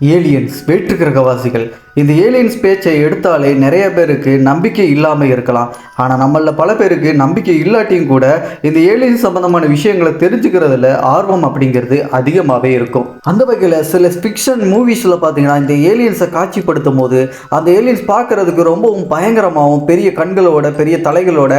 Aliens வேற்று கிரகவாசிகள். இந்த aliens பேச்சை எடுத்தாலே நிறைய பேருக்கு நம்பிக்கை இல்லாமல் இருக்கலாம். ஆனால் நம்மள பல பேருக்கு நம்பிக்கை இல்லாட்டியும் கூட இந்த ஏலியன்ஸ் சம்பந்தமான விஷயங்களை தெரிஞ்சுக்கிறதுல ஆர்வம் அப்படிங்கிறது அதிகமாகவே இருக்கும். அந்த வகையில் சில ஃபிக்ஷன் மூவிஸில் பார்த்தீங்கன்னா இந்த ஏலியன்ஸை காட்சிப்படுத்தும் போது அந்த ஏலியன்ஸ் பார்க்கறதுக்கு ரொம்பவும் பயங்கரமாகவும் பெரிய கண்களோட பெரிய தலைகளோட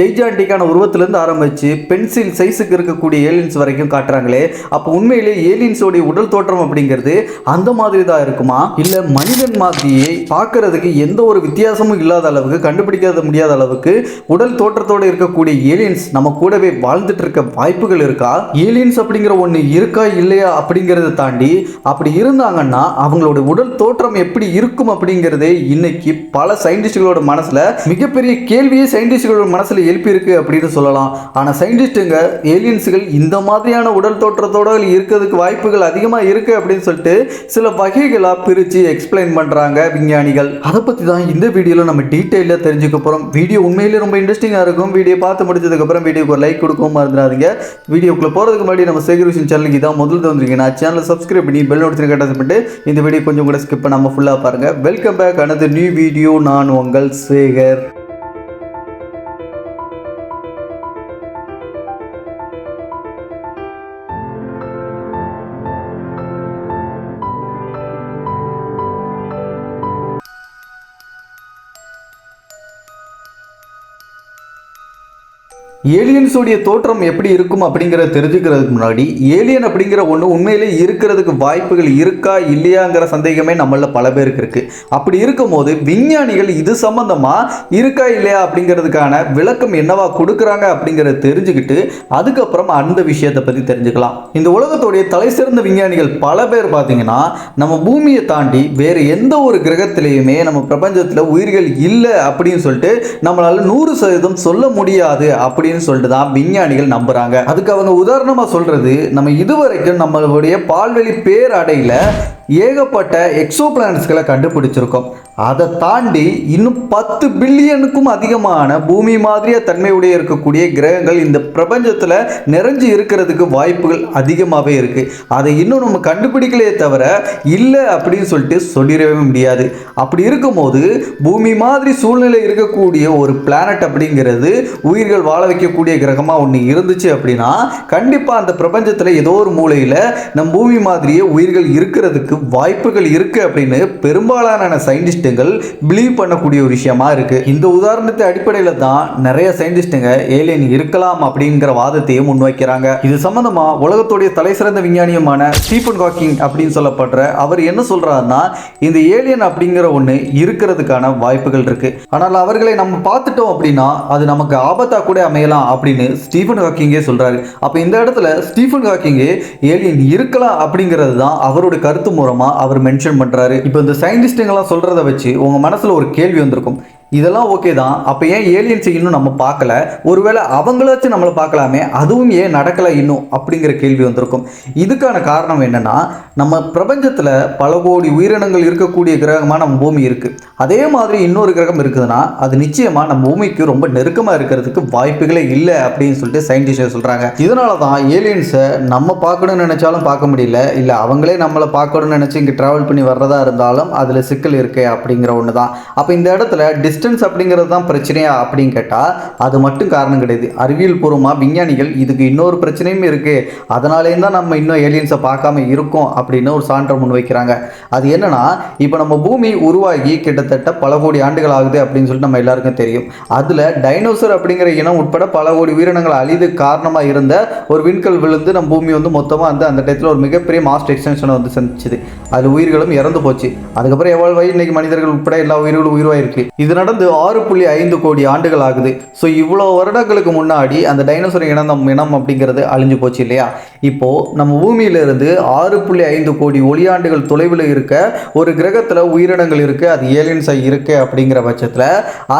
ஜெய்ஜாண்டிக்கான உருவத்திலேருந்து ஆரம்பித்து பென்சில் சைஸுக்கு இருக்கக்கூடிய ஏலியன்ஸ் வரைக்கும் காட்டுறாங்களே. அப்போ உண்மையிலே ஏலியன்ஸோடைய உடல் தோற்றம் அப்படிங்கிறது அந்த மாதிரி தான் இருக்குமா? இல்லை மனிதன் மாதிரியே பார்க்கறதுக்கு எந்த ஒரு வித்தியாசமும் இல்லாத அளவுக்கு கண்டுபிடிக்காத முடியாத அளவுக்கு உடல் தோற்றத்தோடு இருக்கக்கூடிய ஏலியன்ஸ் நம்ம கூடவே வாழ்ந்துட்டு இருக்க வாய்ப்புகள் இருக்கா? ஏலியன்ஸ் அப்படிங்கிற ஒன்று இருக்கா இல்லையா அப்படிங்கிறத தாண்டி அப்படி இருந்தாங்கன்னா அவங்களோட உடல் தோற்றம் எப்படி இருக்கும் அப்படிங்கிறதே இன்னைக்கு பல சயின்டிஸ்டுகளோட மனசில் மிகப்பெரிய கேள்வியே சயின்டிஸ்டுகளோட மனசில் எழுப்பியிருக்கு அப்படின்னு சொல்லலாம். ஆனால் சயின்டிஸ்ட்டுங்க ஏலியன்ஸுகள் இந்த மாதிரியான உடல் தோற்றத்தோட இருக்கிறதுக்கு வாய்ப்புகள் அதிகமாக இருக்குது அப்படின்னு சொல்லிட்டு சில வகைகளாக பிரித்து எக்ஸ்பிளைன் பண்ணுறாங்க விஞ்ஞானிகள். அதை பற்றி தான் இந்த வீடியோவில் நம்ம டீட்டெயிலாக தெரிஞ்சுக்க போகிறோம் வீடியோ உண்மையிலே ரொம்ப இன்ட்ரெஸ்டிங்காக இருக்கும். வீடியோ பார்த்து முடிச்சதுக்கப்புறம் வீடியோக்கு ஒரு லைக் கொடுக்கவும் மறந்துடாதீங்க. வீடியோக்குள்ளே போகிறதுக்கு முன்னாடி நம்ம சேகரிஷன் சேனலுக்கு தான் முதல்ல வந்திருக்கீங்க நான் சேனலை சப்ஸ்கிரைப் பண்ணி பெல் நோட்டிஃபிகேஷன் கட்டாசம் பண்ணிட்டு இந்த வீடியோ கொஞ்சம் கூட ஸ்கிப் பண்ணாமல் ஃபுல்லாக பாருங்கள் வெல்கம் பேக் அனது நியூ வீடியோ நான் உங்கள் சேகர். ஏலியன்ஸோடைய தோற்றம் எப்படி இருக்கும் அப்படிங்கிறத தெரிஞ்சுக்கிறதுக்கு முன்னாடி ஏலியன் அப்படிங்கிற ஒன்று உண்மையிலே இருக்கிறதுக்கு வாய்ப்புகள் இருக்கா இல்லையாங்கிற சந்தேகமே நம்மள பல பேருக்கு இருக்குது அப்படி இருக்கும்போது விஞ்ஞானிகள் இது சம்மந்தமாக இருக்கா இல்லையா அப்படிங்கிறதுக்கான விளக்கம் என்னவா கொடுக்குறாங்க அப்படிங்கிறத தெரிஞ்சுக்கிட்டு அதுக்கப்புறம் அந்த விஷயத்தை பற்றி தெரிஞ்சுக்கலாம். இந்த உலகத்துடைய தலை சிறந்த விஞ்ஞானிகள் பல பேர் பார்த்தீங்கன்னா நம்ம பூமியை தாண்டி வேறு எந்த ஒரு கிரகத்திலையுமே நம்ம பிரபஞ்சத்தில் உயிர்கள் இல்லை அப்படின்னு சொல்லிட்டு நம்மளால் நூறு சதவீதம் சொல்ல முடியாது அப்படின்னு சொல்லிட்டு தான் விஞ்ஞானிகள் நம்புறாங்க. அதுக்கு அவங்க உதாரணமா சொல்றது நம்ம இதுவரைக்கும் நம்மளுடைய பால்வெளி பேரடையில ஏகப்பட்ட எக்ஸோ பிளானட்ஸ்களை கண்டுபிடிச்சிருக்கோம். அதை தாண்டி இன்னும் பத்து பில்லியனுக்கும் அதிகமான பூமி மாதிரிய தன்மையுடைய இருக்கக்கூடிய கிரகங்கள் இந்த பிரபஞ்சத்தில் நிறைஞ்சு இருக்கிறதுக்கு வாய்ப்புகள் அதிகமாகவே இருக்குது அதை இன்னும் நம்ம கண்டுபிடிக்கலையே தவிர இல்லை அப்படின்னு சொல்லிட்டு சொல்லிடவே முடியாது. அப்படி இருக்கும்போது பூமி மாதிரி சூழ்நிலை இருக்கக்கூடிய ஒரு பிளானட் அப்படிங்கிறது உயிர்கள் வாழ வைக்க பாதிக்கக்கூடிய கிரகமாக ஒன்று இருந்துச்சு அப்படின்னா கண்டிப்பாக அந்த பிரபஞ்சத்தில் ஏதோ ஒரு மூலையில் நம் பூமி மாதிரியே உயிர்கள் இருக்கிறதுக்கு வாய்ப்புகள் இருக்கு அப்படின்னு பெரும்பாலான சயின்டிஸ்ட்டுகள் பிலீவ் பண்ணக்கூடிய ஒரு விஷயமா இருக்கு. இந்த உதாரணத்தை அடிப்படையில் தான் நிறைய சயின்டிஸ்ட்டுங்க ஏலியன் இருக்கலாம் அப்படிங்கிற வாதத்தையும் முன்வைக்கிறாங்க. இது சம்பந்தமா உலகத்துடைய தலை சிறந்த விஞ்ஞானியுமான ஸ்டீஃபன் ஹாக்கிங் அப்படின்னு சொல்லப்படுற அவர் என்ன சொல்கிறாருன்னா இந்த ஏலியன் அப்படிங்கிற ஒன்று இருக்கிறதுக்கான வாய்ப்புகள் இருக்கு. ஆனால் அவர்களை நம்ம பார்த்துட்டோம் அப்படின்னா அது நமக்கு ஆபத்தா கூட அமையலாம். அப்படின்னு ஸ்டீஃபன் ஹாக்கிங்கே சொல்றாரு. அப்போ இந்த இடத்துல ஸ்டீஃபன் ஹாக்கிங்கே ஏலியன் இருக்கலாம் அப்படிங்கிறது தான் அவரோட கருத்து மூலமாக அவர் மென்ஷன் பண்றாரு. இப்போ இந்த சயின்டிஸ்ட்டுங்கெல்லாம் சொல்கிறத வச்சு உங்கள் மனசில் ஒரு கேள்வி வந்திருக்கும். இதெல்லாம் ஓகே தான். அப்போ ஏன் ஏலியன்ஸை இன்னும் நம்ம பார்க்கல? ஒருவேளை அவங்களாச்சும் நம்மளை பார்க்கலாமே அதுவும் ஏன் நடக்கலை இன்னும்? அப்படிங்கிற கேள்வி வந்திருக்கும். இதுக்கான காரணம் என்னன்னா நம்ம பிரபஞ்சத்தில் பல கோடி உயிரினங்கள் இருக்கக்கூடிய கிரகமாக நம்ம பூமி இருக்குது அதே மாதிரி இன்னொரு கிரகம் இருக்குதுன்னா அது நிச்சயமாக நம்ம பூமிக்கு ரொம்ப நெருக்கமாக இருக்கிறதுக்கு வாய்ப்புகளே இல்லை அப்படின்னு சொல்லிட்டு சயின்டிஸ்ட் சொல்கிறாங்க இதனால தான் ஏலியன்ஸை நம்ம பார்க்கணும்னு நினச்சாலும் பார்க்க முடியல. இல்லை அவங்களே நம்மளை பார்க்கணும்னு நினச்சி இங்கே ட்ராவல் பண்ணி வர்றதா இருந்தாலும் அதில் சிக்கல் இருக்கே அப்படிங்கிற ஒன்று தான் அப்போ இந்த இடத்துல டிஸ் டிஸ்டன்ஸ் அப்படிங்கிறது தான் பிரச்சனையா அப்படின்னு கேட்டால் அது மட்டும் காரணம் கிடையாது. அறிவியல் பூர்வமாக விஞ்ஞானிகள் இதுக்கு இன்னொரு பிரச்சனையும் இருக்குது அதனாலே தான் நம்ம இன்னும் ஏலியன்ஸை பார்க்காம இருக்கோம் அப்படின்னு ஒரு சான்றை முன்வைக்கிறாங்க அது என்னன்னா இப்போ நம்ம பூமி உருவாகி கிட்டத்தட்ட பல கோடி ஆண்டுகள் ஆகுது அப்படின்னு சொல்லிட்டு நம்ம எல்லாருக்கும் தெரியும். அதில் டைனோசர் அப்படிங்கிற இனம் உட்பட பல கோடி உயிரினங்கள் அழிது காரணமாக இருந்த ஒரு விண்கல் விழுந்து நம்ம பூமி வந்து மொத்தமாக வந்து அந்த டயத்தில் ஒரு மிகப்பெரிய மாஸ்ட் எக்ஸ்டென்ஷனை வந்து சந்திச்சுது. அது உயிர்களும் இறந்து போச்சு. அதுக்கப்புறம் எவ்வளவு வயது இன்னைக்கு மனிதர்கள் உட்பட எல்லா உயிர்களும் உயிர்வாயிருக்கு. இது நடந்து ஆறு புள்ளி ஐந்து கோடி ஆண்டுகள் ஆகுது. ஸோ இவ்வளோ வருடங்களுக்கு முன்னாடி அந்த டைனோசர் இனம் இனம் அப்படிங்கிறது அழிஞ்சு போச்சு இல்லையா? இப்போது நம்ம பூமியிலிருந்து ஆறு புள்ளி ஐந்து கோடி ஒளியாண்டுகள் தொலைவில் இருக்க ஒரு கிரகத்தில் உயிரினங்கள் இருக்குது அது ஏலியன்ஸாக இருக்குது அப்படிங்கிற பட்சத்தில்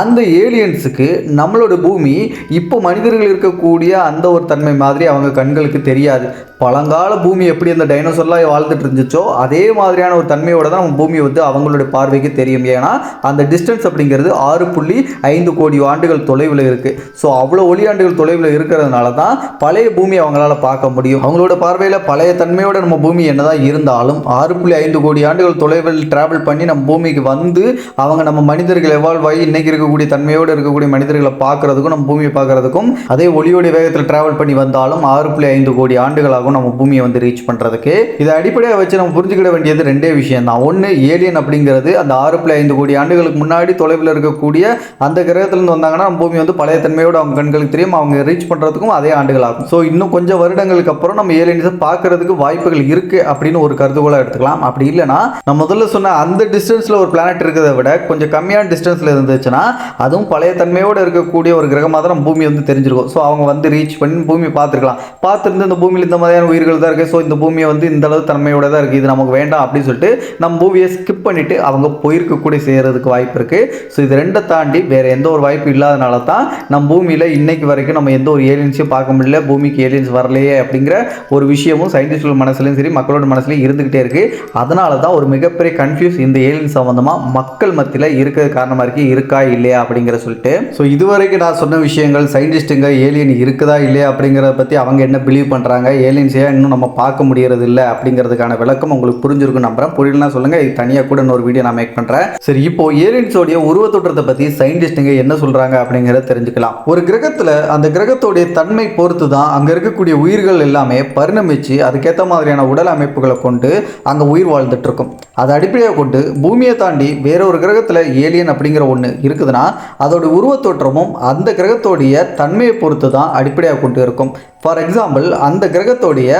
அந்த ஏலியன்ஸுக்கு நம்மளோட பூமி இப்போ மனிதர்கள் இருக்கக்கூடிய அந்த ஒரு தன்மை மாதிரி அவங்க கண்களுக்கு தெரியாது. பழங்கால பூமி எப்படி அந்த டைனோசர்லாம் வாழ்ந்துட்டு இருந்துச்சோ அதே மாதிரியான ஒரு தன்மையோட தான் நம்ம பூமி வந்து அவங்களோட பார்வைக்கு தெரியும். ஏன்னா அந்த டிஸ்டன்ஸ் அப்படிங்கிறது ஆறு புள்ளி ஐந்து கோடி ஆண்டுகள் தொலைவில் இருக்குது ஸோ அவ்வளோ ஒளியாண்டுகள் தொலைவில் இருக்கிறதுனால தான் பழைய பூமி அவங்களால பார்க்க முடியும். அவங்களோட பார்வையில் பழைய தன்மையோட நம்ம பூமி என்னதான் இருந்தாலும் ஆறு புள்ளி ஐந்து கோடி ஆண்டுகள் தொலைவில் டிராவல் பண்ணி நம்ம பூமிக்கு வந்து அவங்க நம்ம மனிதர்கள் எவால்வ் ஆகி இன்னைக்கு இருக்கக்கூடிய தன்மையோடு இருக்கக்கூடிய மனிதர்களை பார்க்கறதுக்கும் நம்ம பூமியை பார்க்கறதுக்கும் அதே ஒளியோடைய வேகத்தில் டிராவல் பண்ணி வந்தாலும் ஆறு புள்ளி ஐந்து கோடி ஆண்டுகளாகும் நம்ம பூமியை வந்து ரீச் பண்ணுறதுக்கு இதை அடிப்படையாக வச்சு நம்ம புரிஞ்சுக்கிட வேண்டியது ரெண்டே விஷயம் தான் ஒன்று ஏலியன் அப்படிங்கிறது அந்த ஆறு புள்ளி ஐந்து கோடி ஆண்டுகளுக்கு முன்னாடி தொலைவில் இருக்கக்கூடிய அந்த கிரகத்திலிருந்து வந்தாங்கன்னா நம்ம பூமி வந்து பழைய தன்மையோடு அவங்க கண்களுக்கு தெரியும் அவங்க ரீச் பண்ணுறதுக்கும் அதே ஆண்டுகள் ஆகும். ஸோ இன்னும் கொஞ்சம் வருடங்களுக்கு அப்புறம் நம்ம ஏலியன்ஸை பார்க்கறதுக்கு வாய்ப்புகள் இருக்கு அப்படின்னு ஒரு கருதுகோளாக எடுத்துக்கலாம். அப்படி இல்லைன்னா நான் முதல்ல சொன்ன அந்த டிஸ்டன்ஸில் ஒரு பிளானட் இருக்கிறத விட கொஞ்சம் கம்மியான டிஸ்டன்ஸில் இருந்துச்சுன்னா அதுவும் பழைய தன்மையோடு இருக்கக்கூடிய ஒரு கிரகமாக தான் நம்ம பூமி வந்து தெரிஞ்சிருக்கும். ஸோ அவங்க வந்து ரீச் பண்ணி பூமி பார்த்துருக்கலாம். பார்த்துருந்து இந்த பூமியில் இந்த மாதிரியான உயிர்கள் தான் இருக்குது ஸோ இந்த பூமியை வந்து இந்த அளவு தன்மையோட தான் இருக்குது இது நமக்கு வேண்டாம் அப்படின்னு சொல்லிட்டு நம்ம பூமியை ஸ்கிப் பண்ணிட்டு அவங்க போயிருக்கக்கூடிய செய்கிறதுக்கு வாய்ப்பு இருக்குது ஸோ இது ரெண்டை தாண்டி வேறு எந்த ஒரு வாய்ப்பு இல்லாதனால தான் நம்ம பூமியில் இன்னைக்கு வரைக்கும் நம்ம எந்த ஒரு ஏலியன்ஸையும் பார்க்க முடியல பூமிக்கு ஏலியன்ஸ் வரலையே அப்படிங்கிற ஒரு விஷயமும் சயின்டிஸ்டோட மனசுலையும் சரி மக்களோட மனசுலையும் இருந்துக்கிட்டே இருக்குது அதனால தான் ஒரு மிகப்பெரிய கன்ஃபியூஸ் இந்த ஏலியன் சம்மந்தமாக மக்கள் மத்தியில் இருக்கிற காரணமாக இருக்கு இருக்கா இல்லையா அப்படிங்கிற சொல்லிட்டு. ஸோ இதுவரைக்கும் நான் சொன்ன விஷயங்கள் சயின்டிஸ்ட்டுங்க ஏலியன் இருக்குதா இல்லையா அப்படிங்கிறத பற்றி அவங்க என்ன பிலீவ் பண்ணுறாங்க ஏலியன்ஸ் இன்னும் நம்ம பார்க்க முடியறது இல்லை அப்படிங்கிறதுக்கான விளக்கம் உங்களுக்கு புரிஞ்சிருக்கும் நம்புறேன். புரியலன்னா சொல்லுங்கள் இது தனியாக கூட இன்னொரு வீடியோ நான் மேக் பண்ணுறேன் சரி இப்போ ஏலியன்ஸோடைய உருவத்தோற்றத்தை பற்றி சயின்டிஸ்ட்டுங்க என்ன சொல்கிறாங்க அப்படிங்கிறத தெரிஞ்சுக்கலாம். ஒரு கிரகத்தில் அந்த கிரகத்தோடைய தன்மை பொறுத்து தான் அங்கே இருக்கக்கூடிய உயிர்கள் எல்லாமே பரிணமிச்சு அதுக்கேற்ற மாதிரியான உடல் அமைப்புகளை கொண்டு அங்கே உயிர் வாழ்ந்துட்டு இருக்கும் அதை அடிப்படையாக கொண்டு பூமியை தாண்டி வேற ஒரு கிரகத்தில் ஏலியன் அப்படிங்கிற ஒன்று இருக்குதுன்னா அதோட உருவத்தோற்றமும் அந்த கிரகத்தோடைய தன்மையை பொறுத்து தான் அடிப்படையாக கொண்டு இருக்கும். ஃபார் எக்ஸாம்பிள் அந்த கிரகத்தோடைய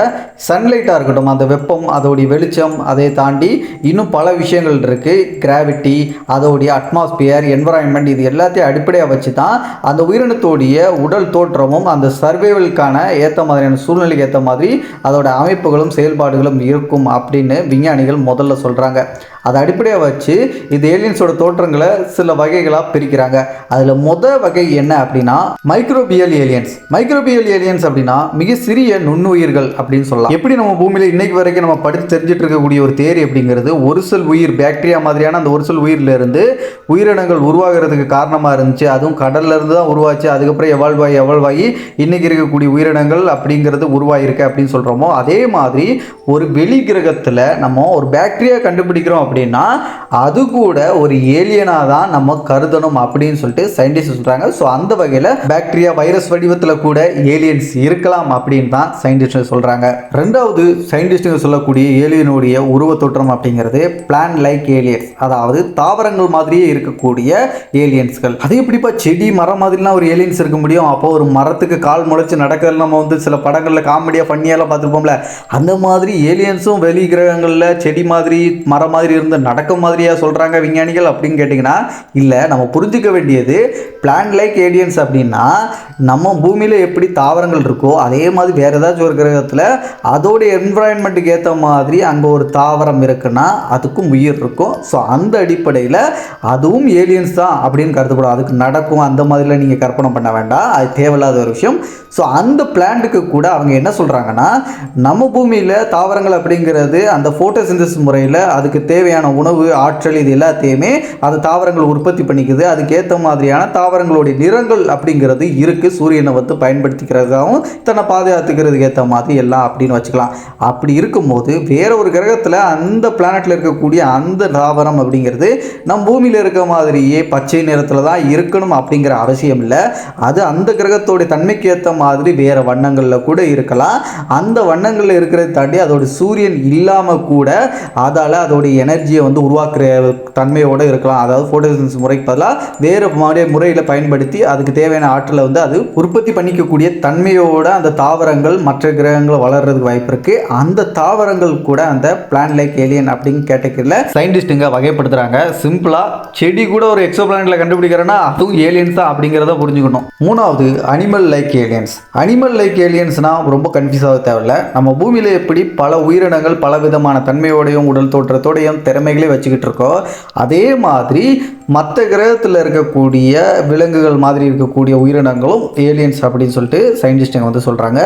சன்லைட்டாக இருக்கட்டும் அந்த வெப்பம் அதோடைய வெளிச்சம் அதை தாண்டி இன்னும் பல விஷயங்கள் இருக்குது கிராவிட்டி அதோடைய அட்மாஸ்பியர் என்வரான்மெண்ட் இது எல்லாத்தையும் அடிப்படையாக வச்சு தான் அந்த உயிரினத்தோடைய உடல் தோற்றமும் அந்த சர்வைவலுக்கான ஏற்ற மாதிரியான சூழ்நிலைக்கு ஏற்ற மாதிரி அதோட அமைப்புகளும் செயல்பாடுகளும் இருக்கும் அப்படின்னு விஞ்ஞானிகள் முதல்ல சொல்கிறாங்க அதை அடிப்படையாக வச்சு இது ஏலியன்ஸோட தோற்றங்களை சில வகைகளாக பிரிக்கிறாங்க. அதில் முத வகை என்ன அப்படின்னா மைக்ரோபியல் ஏலியன்ஸ் மைக்ரோபியல் ஏலியன்ஸ் அப்படின்னா மிக சிறிய நுண்ணுயிர்கள் அப்படின்னு சொல்லலாம். எப்படி நம்ம பூமியில் இன்னைக்கு வரைக்கும் நம்ம படித்து தெரிஞ்சுட்டு இருக்கக்கூடிய ஒரு தேரி அப்படிங்கிறது ஒரு செல் உயிர் பாக்டீரியா மாதிரியான அந்த ஒரு செல் உயிரிலிருந்து உயிரினங்கள் உருவாகிறதுக்கு காரணமாக இருந்துச்சு. அதுவும் கடல்லேருந்து தான் உருவாச்சு. அதுக்கப்புறம் எவால்வ் ஆகி எவால்வ் ஆகி இன்னைக்கு இருக்கக்கூடிய உயிரினங்கள் அப்படிங்கிறது உருவாயிருக்கு அப்படின்னு சொல்கிறோமோ அதே மாதிரி ஒரு வெளி கிரகத்தில் நம்ம ஒரு பாக்டீரியா கண்டுபிடிக்கிறோம் அப்படின்னா அது கூட ஒரு ஏலியனாக தான் நம்ம கருதணும் அப்படின்னு சொல்லிட்டு சயின்டிஸ்ட் சொல்கிறாங்க ஸோ அந்த வகையில் பாக்டீரியா வைரஸ் வடிவத்தில் கூட ஏலியன்ஸ் இருக்கலாம் அப்படின்னு தான் சயின்டிஸ்ட் சொல்கிறாங்க ரெண்டாவது சயின்டிஸ்ட்டுங்க சொல்லக்கூடிய ஏலியனுடைய உருவ தோற்றம் அப்படிங்கிறது பிளான் லைக் ஏலியன்ஸ் அதாவது தாவரங்கள் மாதிரியே இருக்கக்கூடிய ஏலியன்ஸ்கள் அது எப்படிப்பா செடி மரம் மாதிரிலாம் ஒரு ஏலியன்ஸ் இருக்க முடியும்? அப்போ ஒரு மரத்துக்கு கால் முளைச்சு நடக்கிறது நம்ம வந்து சில படங்களில் காமெடியாக ஃபன்னியாலாம் பார்த்துருப்போம்ல. அந்த மாதிரி ஏலியன்ஸும் வெளி கிரகங்களில் செடி மாதிரி மரம் மாதிரி இருந்து நடக்க மாதிரியா சொல்கிறாங்க விஞ்ஞானிகள் அப்படின்னு கேட்டிங்கன்னா இல்லை நம்ம புரிஞ்சிக்க வேண்டியது பிளான் லைக் ஏலியன்ஸ் அப்படின்னா நம்ம பூமியில் எப்படி தாவரங்கள் இருக்கோ அதே மாதிரி வேறு ஏதாச்சும் ஒரு கிரகத்தில் அதோடைய என்விரான்மெண்ட்டுக்கு ஏற்ற மாதிரி அங்கே ஒரு தாவரம் இருக்குன்னா அதுக்கும் உயிர் இருக்கும். ஸோ அந்த அடிப்படையில் அதுவும் ஏலியன்ஸ் தான் அப்படின்னு கருதப்படும். அதுக்கு நடக்கும் அந்த மாதிரிலாம் நீங்கள் கற்பனை பண்ண வேண்டாம். அது தேவையில்லாத ஒரு விஷயம். ஸோ அந்த பிளான்ட்டுக்கு கூட அவங்க என்ன சொல்கிறாங்கன்னா நம்ம பூமியில் தாவரங்கள் அப்படிங்கிறது அந்த ஃபோட்டோசிந்தசிஸ் முறையில் அதுக்கு தேவையான உணவு ஆற்றல் இது எல்லாத்தையுமே அது தாவரங்கள் உற்பத்தி பண்ணிக்குது. அதுக்கேற்ற மாதிரியான தாவரங்களுடைய நிறங்கள் அப்படிங்கிறது இருக்குது சூரியனை வந்து பயன்படுத்திக்கிறதாகவும் தன்னை பாதுகாத்துக்கிறதுக்கு ஏற்ற மாதிரி எல்லாம் அப்படின்னு வச்சுக்கலாம். அப்படி இருக்கும்போது வேற ஒரு கிரகத்தில் அந்த பிளானட்டில் இருக்கக்கூடிய அந்த தாவரம் அப்படிங்கிறது நம் பூமியில் இருக்க மாதிரியே பச்சை நிறத்தில் தான் இருக்கணும் அப்படிங்கிற அவசியம் இல்லை. அது அந்த கிரகத்தோடைய தன்மைக்கு ஏற்ற மாதிரி வேறு வண்ணங்களில் கூட இருக்கலாம். அந்த வண்ணங்களில் இருக்கிறத தாண்டி அதோட சூரியன் இல்லாமல் கூட அதால் அதோடைய எனர்ஜியை வந்து உருவாக்குற தன்மையோடு இருக்கலாம். அதாவது ஃபோட்டோசின்ஸ் முறைக்கு பதிலாக வேறு மாதிரி முறையில் பயன்படுத்தி அதுக்கு தேவையான ஆற்றலை வந்து அது உற்பத்தி பண்ணிக்கக்கூடிய தன்மையோட அந்த தாவரங்கள் மற்ற கிரகங்கள் வளர்கிறதுக்கு வாய்ப்பு இருக்குது அந்த தாவரங்கள் கூட அந்த பிளான் லைக் ஏலியன் அப்படின்னு கேட்டகரியில் சயின்டிஸ்ட்டுங்க வகைப்படுத்துகிறாங்க சிம்பிளாக செடி கூட ஒரு எக்ஸோ பிளானட்டில் கண்டுபிடிக்கிறேன்னா அதுவும் ஏலியன்ஸ் தான் அப்படிங்கிறத புரிஞ்சுக்கணும். மூணாவது animal like aliens animal like ஏலியன்ஸ்னால் ரொம்ப கன்ஃபியூஸ் ஆக தேவையில்ல. நம்ம பூமியில் எப்படி பல உயிரினங்கள் பல விதமான தன்மையோடையும் உடல் தோற்றத்தோடையும் திறமைகளை வச்சுக்கிட்டு இருக்கோம். அதே மாதிரி மற்ற கிரகத்தில் இருக்கக்கூடிய விலங்குகள் மாதிரி இருக்கக்கூடிய உயிரினங்களும் ஏலியன்ஸ் அப்படின்னு சொல்லிட்டு சயின்டிஸ்ட்டுங்க வந்து சொல்கிறாங்க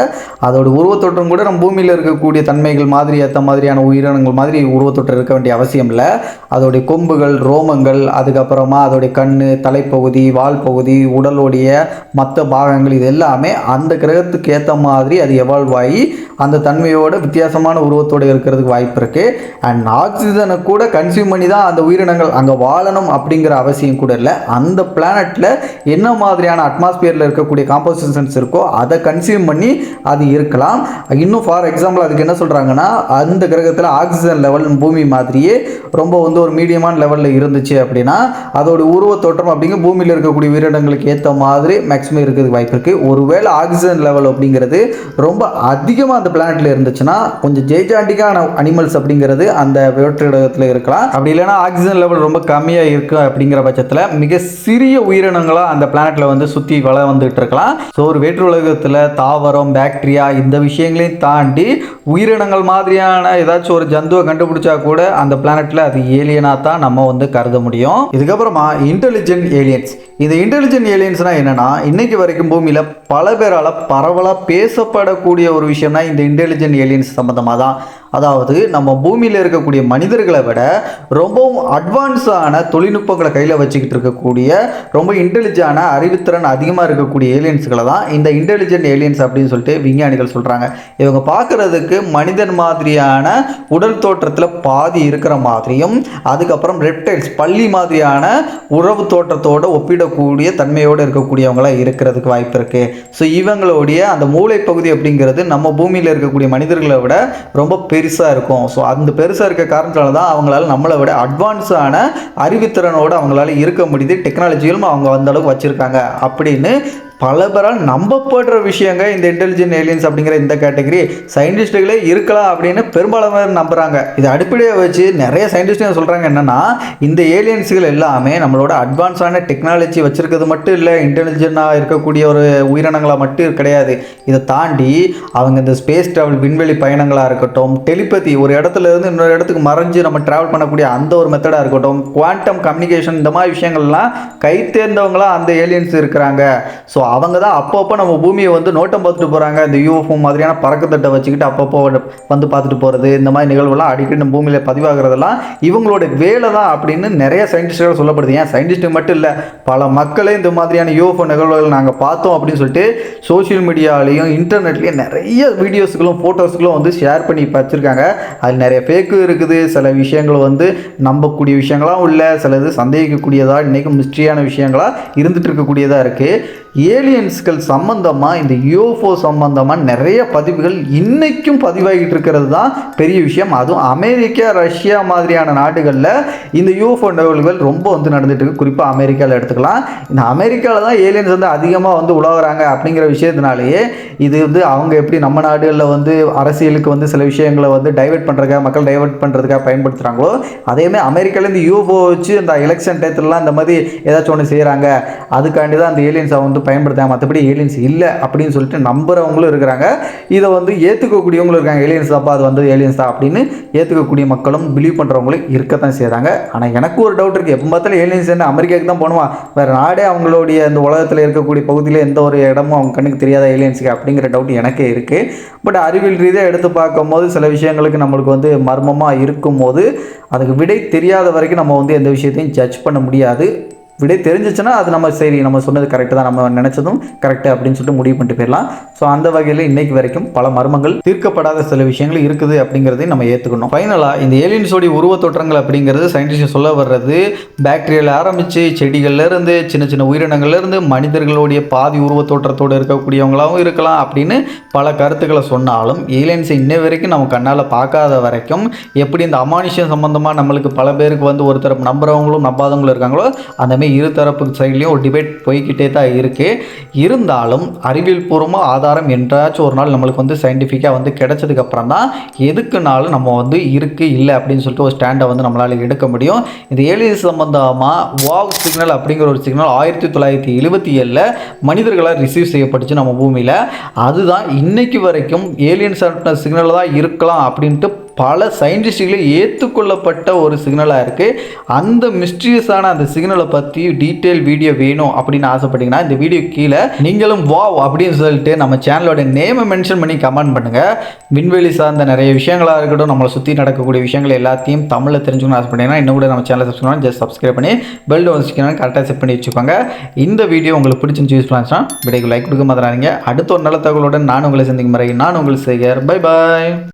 அதோட உருவத்தொற்றும் கூட நம்ம பூமியில் இருக்கக்கூடிய தன்மைகள் மாதிரி ஏற்ற மாதிரியான உயிரினங்கள் மாதிரி உருவத்தொற்று இருக்க வேண்டிய அவசியம் இல்லை. அதோடைய கொம்புகள் ரோமங்கள் அதுக்கப்புறமா அதோடைய கண் தலைப்பகுதி வால் பகுதி உடலுடைய மற்ற பாகங்கள் இது எல்லாமே அந்த கிரகத்துக்கு ஏற்ற மாதிரி அது எவால்வ் ஆகி அந்த தன்மையோட வித்தியாசமான உருவத்தோடு இருக்கிறதுக்கு வாய்ப்பு இருக்குது அண்ட் ஆக்சிஜனை கூட கன்சியூம் பண்ணி தான் அந்த உயிரினங்கள் அங்கே வாழணும் அப்படிங்கிற அவசியம் கூட இல்லை. அந்த பிளானட்டில் என்ன மாதிரியான அட்மாஸ்பியரில் இருக்கக்கூடிய காம்போசிஷன்ஸ் இருக்கோ அதை கன்சியூம் பண்ணி அது இருக்கலாம். இன்னும் ஃபார் எக்ஸாம்பிள் அதுக்கு என்ன சொல்கிறாங்கன்னா அந்த கிரகத்தில் ஆக்சிஜன் லெவல் பூமி மாதிரியே ரொம்ப வந்து ஒரு மீடியமான லெவலில் இருந்துச்சு அப்படின்னா அதோட உருவத்தோற்றம் அப்படிங்கிற பூமியில் இருக்கக்கூடிய உயிரினங்களுக்கு ஏற்ற மாதிரி மேக்ஸிமம் இருக்கிறதுக்கு வாய்ப்பு இருக்குது ஒருவேளை ஆக்சிஜன் லெவல் அப்படிங்கிறது ரொம்ப அதிகமாக அந்த பிளானட்டில் இருந்துச்சுன்னா கொஞ்சம் ஜெய்ஜாண்டிக்கான அனிமல்ஸ் அப்படிங்கிறது அந்த வேற்றிடத்தில் இருக்கலாம். அப்படி இல்லைன்னா ஆக்சிஜன் லெவல் ரொம்ப கம்மியாக இருக்கு அப்படிங்கிற பட்சத்தில் மிக சிறிய உயிரினங்களாக அந்த பிளானட்டில் வந்து சுற்றி வள வந்துட்டு இருக்கலாம். ஸோ ஒரு வேற்று உலகத்தில் தாவரம் பாக்டீரியா இந்த விஷயங்களையும் தாண்டி உயிரினங்கள் மாதிரியான ஏதாச்சும் ஒரு ஜந்துவை கண்டுபிடிச்சா கூட அந்த பிளானட்டில் அது ஏலியனாக தான் நம்ம வந்து கருத முடியும். இதுக்கப்புறமா இன்டெலிஜென்ட் ஏலியன்ஸ் இந்த இன்டெலிஜென்ட் ஏலியன்ஸ்னால் என்னென்னா இன்னைக்கு வரைக்கும் பூமியில் பல பேரால் பரவலாக பேசப்படக்கூடிய ஒரு விஷயம்னா இந்த இன்டெலிஜென்ட் ஏலியன்ஸ் சம்மந்தமாக தான் அதாவது நம்ம பூமியில் இருக்கக்கூடிய மனிதர்களை விட ரொம்பவும் அட்வான்ஸான தொழில்நுட்பங்களை கையில் வச்சுக்கிட்டு இருக்கக்கூடிய ரொம்ப இன்டெலிஜான அறிவுத்திறன் அதிகமாக இருக்கக்கூடிய ஏலியன்ஸ்களை தான் இந்த இன்டெலிஜென்ட் ஏலியன்ஸ் அப்படின்னு சொல்லிட்டு விஞ்ஞானிகள் சொல்கிறாங்க இவங்க பார்க்குறதுக்கு மனிதன் மாதிரியான உடல் தோற்றத்தில் பாதி இருக்கிற மாதிரியும் அதுக்கப்புறம் ரெப்டைல்ஸ் பள்ளி மாதிரியான உறவு தோற்றத்தோடு ஒப்பிடக்கூடிய தன்மையோடு இருக்கக்கூடியவங்களாக இருக்கிறதுக்கு வாய்ப்பு இருக்குது ஸோ இவங்களுடைய அந்த மூளை பகுதி அப்படிங்கிறது நம்ம பூமியில் இருக்கக்கூடிய மனிதர்களை விட ரொம்ப பெருசாக இருக்கும். ஸோ அந்த பெருசாக இருக்க காரணத்தால் தான் அவங்களால நம்மளை விட அட்வான்ஸான அறிவுத்திறனோடு அவங்களால இருக்க முடியுது. டெக்னாலஜியிலும் அவங்க அந்த அளவுக்கு வச்சுருக்காங்க. அப்படின்னு பல பேரால் நம்பப்படுற விஷயங்க இந்த இன்டெலிஜென்ட் ஏலியன்ஸ் அப்படிங்கிற இந்த கேட்டகரி சயின்டிஸ்ட்டுகளே இருக்கலாம் அப்படின்னு பெரும்பாலானவர் நம்புகிறாங்க இதை அடிப்படையாக வச்சு நிறைய சயின்டிஸ்ட்டுங்க சொல்கிறாங்க என்னென்னா இந்த ஏலியன்ஸுகள் எல்லாமே நம்மளோட அட்வான்ஸான டெக்னாலஜி வச்சுருக்கிறது மட்டும் இல்லை இன்டெலிஜென்ட்டாக இருக்கக்கூடிய ஒரு உயிரினங்களாக மட்டும் கிடையாது. இதை தாண்டி அவங்க இந்த ஸ்பேஸ் ட்ராவல் விண்வெளி பயணங்களாக இருக்கட்டும் டெலிபதி ஒரு இடத்துல இருந்து இன்னொரு இடத்துக்கு மறைஞ்சு நம்ம ட்ராவல் பண்ணக்கூடிய அந்த ஒரு மெத்தடாக இருக்கட்டும் குவாண்டம் கம்யூனிகேஷன் இந்த மாதிரி விஷயங்கள்லாம் கை தேர்ந்தவங்களாம் அந்த ஏலியன்ஸ் இருக்கிறாங்க. ஸோ அவங்க தான் அப்பப்போ நம்ம பூமியை வந்து நோட்டம் பார்த்துட்டு போகிறாங்க இந்த யூஎஃப்ஓ மாதிரியான பறக்கத்தட்டை வச்சுக்கிட்டு அப்பப்போ வந்து பார்த்துட்டு போகிறது இந்த மாதிரி நிகழ்வுலாம் அடிக்கடி நம்ம பூமியில் பதிவாகிறதெல்லாம் இவங்களோட வேலை தான் அப்படின்னு நிறைய சயின்டிஸ்டுகள் சொல்லப்படுது. ஏன்? சயின்டிஸ்ட்டு மட்டும் இல்லை பல மக்களே இந்த மாதிரியான யூஎஃப்ஓ நிகழ்வுகள் நாங்கள் பார்த்தோம் அப்படின்னு சொல்லிட்டு சோஷியல் மீடியாலையும் இன்டர்நெட்லேயும் நிறைய வீடியோஸுகளும் ஃபோட்டோஸுகளும் வந்து ஷேர் பண்ணி வச்சுருக்காங்க. அதில் நிறைய ஃபேக்கு இருக்குது. சில விஷயங்கள் வந்து நம்பக்கூடிய விஷயங்களாகவும் இல்லை. சிலது சந்தேகிக்கக்கூடியதாக இன்றைக்கும் மிஸ்ட்ரியான விஷயங்களாக இருந்துகிட்டு இருக்கக்கூடியதாக இருக்குது ஏலியன்ஸ்கள் சம்பந்தமாக இந்த யூஎஃப்ஓ சம்பந்தமாக நிறைய பதிவுகள் இன்னைக்கும் பதிவாகிட்டு இருக்கிறது தான் பெரிய விஷயம். அதுவும் அமெரிக்கா ரஷ்யா மாதிரியான நாடுகளில் இந்த யூஎஃப்ஓ நிகழ்வுகள் ரொம்ப வந்து நடந்துட்டு இருக்கு. குறிப்பாக அமெரிக்காவில் எடுத்துக்கலாம். இந்த அமெரிக்காவில் தான் ஏலியன்ஸ் வந்து அதிகமாக வந்து உலகுறாங்க அப்படிங்கிற விஷயத்தினாலேயே இது வந்து அவங்க எப்படி நம்ம நாடுகளில் வந்து அரசியலுக்கு வந்து சில விஷயங்களை வந்து டைவெர்ட் பண்ணுறதுக்காக மக்கள் டைவெர்ட் பண்ணுறதுக்காக பயன்படுத்துகிறாங்களோ அதேமாதிரி அமெரிக்காவில் இந்த யூஎஃப்ஓ வச்சு இந்த எலெக்ஷன் டயத்துலலாம் இந்த மாதிரி ஏதாச்சும் ஒன்று செய்கிறாங்க அதுக்காண்டி தான் அந்த ஏலியன்ஸை வந்து பயன்படுத்தாங்க மற்றபடி ஏலியன்ஸ் இல்லை அப்படின்னு சொல்லிட்டு நம்புகிறவங்களும் இருக்கிறாங்க. இதை வந்து ஏற்றுக்கக்கூடியவங்களும் இருக்காங்க. ஏலியன்ஸ் தாப்பா அது வந்து ஏலியன்ஸ் தான் அப்படின்னு ஏற்றுக்கக்கூடிய மக்களும் பிலீவ் பண்ணுறவங்களும் இருக்கத்தான் செய்கிறாங்க ஆனால் எனக்கு ஒரு டவுட் இருக்குது எப்போ பார்த்தாலும் ஏலியன்ஸ் என்ன அமெரிக்காவுக்கு தான் போகணுமா? வேறு நாடே அவங்களுடைய இந்த உலகத்தில் இருக்கக்கூடிய பகுதியில் எந்த ஒரு இடமும் அவங்க கண்ணுக்கு தெரியாத ஏலியன்ஸுக்கு அப்படிங்கிற டவுட் எனக்கே இருக்குது பட் அறிவியல் ரீதியாக எடுத்து பார்க்கும்போது சில விஷயங்களுக்கு நம்மளுக்கு வந்து மர்மமாக இருக்கும்போது அதுக்கு விடை தெரியாத வரைக்கும் நம்ம வந்து எந்த விஷயத்தையும் ஜட்ஜ் பண்ண முடியாது. விடை தெரிஞ்சிச்சுன்னா அது நம்ம சரி நம்ம சொன்னது கரெக்டு தான் நம்ம நினச்சதும் கரெக்டு அப்படின்னு சொல்லிட்டு முடிவு பண்ணிட்டு போயிடலாம். ஸோ அந்த வகையில் இன்னைக்கு வரைக்கும் பல மர்மங்கள் தீர்க்கப்படாத சில விஷயங்கள் இருக்குது அப்படிங்கிறதையும் நம்ம ஏற்றுக்கணும் ஃபைனலாக இந்த ஏலியன்ஸோடைய உருவத்தோற்றங்கள் அப்படிங்கிறது சயின்டிஸ்ட் சொல்ல வர்றது பாக்டீரியாவில் ஆரம்பித்து செடிகள்லேருந்து சின்ன சின்ன உயிரினங்கள்லேருந்து மனிதர்களுடைய பாதி உருவ தோற்றத்தோடு இருக்கக்கூடியவங்களாகவும் இருக்கலாம் அப்படின்னு பல கருத்துக்களை சொன்னாலும் ஏலியன்ஸை இன்ன வரைக்கும் நம்ம கண்ணால் பார்க்காத வரைக்கும் எப்படி இந்த அமானுஷம் சம்மந்தமாக நம்மளுக்கு பல பேருக்கு வந்து ஒரு தரப்பு நம்புறவங்களும் நம்பாதவங்களும் இருக்காங்களோ அந்த மாதிரி இரு தரப்பு சைட்லேயும் ஒரு டிபேட் போய்கிட்டே தான் இருக்குது இருந்தாலும் அறிவியல் பூர்வமாக ஆதாரம் என்றாச்சும் ஒரு நாள் நம்மளுக்கு வந்து சயின்டிஃபிக்காக வந்து கிடைச்சதுக்கப்புறம் தான் எதுக்குனாலும் நம்ம வந்து இருக்குது இல்லை அப்படின்னு சொல்லிட்டு ஒரு ஸ்டாண்டை வந்து நம்மளால் எடுக்க முடியும். இந்த ஏலியன் சம்பந்தமாக வாவ் சிக்னல் அப்படிங்கிற ஒரு சிக்னல் ஆயிரத்தி தொள்ளாயிரத்தி எழுபத்தி ஏழில் மனிதர்களால் ரிசீவ் செய்யப்பட்டுச்சு நம்ம பூமியில். அதுதான் இன்னைக்கு வரைக்கும் ஏலியன் சிக்னல் தான் இருக்கலாம் அப்படின்ட்டு பல சயின்டிஸ்டுகளே ஏற்றுக்கொள்ளப்பட்ட ஒரு சிக்னலாக இருக்குது அந்த மிஸ்டீரியஸான அந்த சிக்னலை பற்றி டீட்டெயில் வீடியோ வேணும் அப்படின்னு ஆசைப்பட்டீங்கன்னா இந்த வீடியோ கீழே நீங்களும் வாவ் அப்படின்னு சொல்லிட்டு நம்ம சேனலோட நேமை மென்ஷன் பண்ணி கமெண்ட் பண்ணுங்கள் விண்வெளி சார்ந்த நிறைய விஷயங்களாக இருக்கட்டும் நம்மளை சுற்றி நடக்கக்கூடிய விஷயங்கள் எல்லாத்தையும் தமிழில் தெரிஞ்சுக்கணும்னு ஆசைப்பட்டீங்கன்னா இன்னும் கூட நம்ம சேனலை சப்ஸ்கிரைப் ஜஸ்ட் சப்ஸ்கிரைப் பண்ணி பெல் வந்து கரெக்டாக செட் பண்ணி வச்சுக்கோங்க. இந்த வீடியோ உங்களுக்கு பிடிச்சிருந்து யூஸ் பண்ணலாம் விடைக்கு லைக் கொடுக்க மாதிரி அடுத்த ஒரு நல்ல தகவலுடன் நான் உங்களை சந்திக்கும் முறை நான் உங்களை செய்கிறேன் பை பாய்